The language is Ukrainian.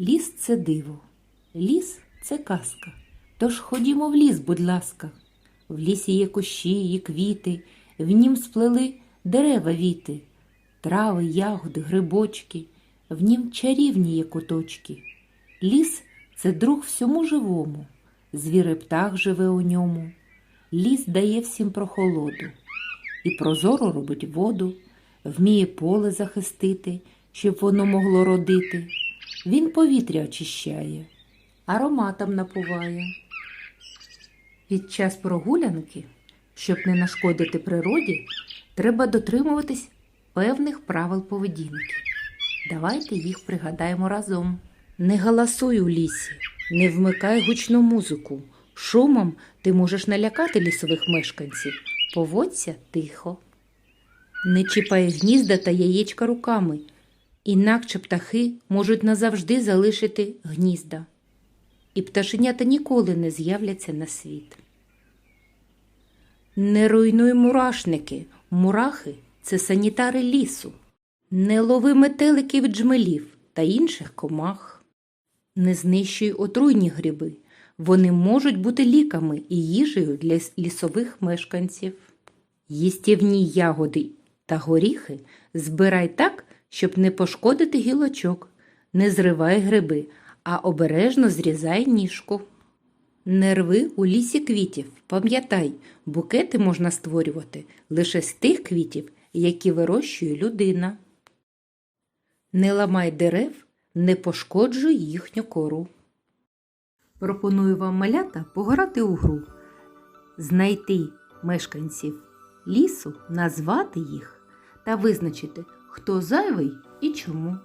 Ліс це диво, ліс це казка. Тож ходімо в ліс, будь ласка. В лісі є кущі і квіти, в нім сплели дерева віти, трави, ягоди, грибочки, в нім чарівні є куточки. Ліс це друг всьому живому, звір і птах живе у ньому. Ліс дає всім прохолоду і прозоро робить воду, вміє поле захистити, щоб воно могло родити. Він повітря очищає, ароматом напуває. Під час прогулянки, щоб не нашкодити природі, треба дотримуватись певних правил поведінки. Давайте їх пригадаємо разом. Не галасуй у лісі, не вмикай гучну музику. Шумом ти можеш налякати лісових мешканців. Поводься тихо. Не чіпай гнізда та яєчка руками, інакше птахи можуть назавжди залишити гнізда, і пташенята ніколи не з'являться на світ. Не руйнуй мурашники. Мурахи це санітари лісу. Не лови метеликів джмелів та інших комах. Не знищуй отруйні гриби. Вони можуть бути ліками і їжею для лісових мешканців. Їстівні ягоди та горіхи збирай так, щоб не пошкодити гілочок. Не зривай гриби, а обережно зрізай ніжку. Не рви у лісі квітів. Пам'ятай, букети можна створювати лише з тих квітів, які вирощує людина. Не ламай дерев, не пошкоджуй їхню кору. Пропоную вам малята пограти у гру, знайти мешканців лісу, назвати їх та визначити, хто зайвий і чому.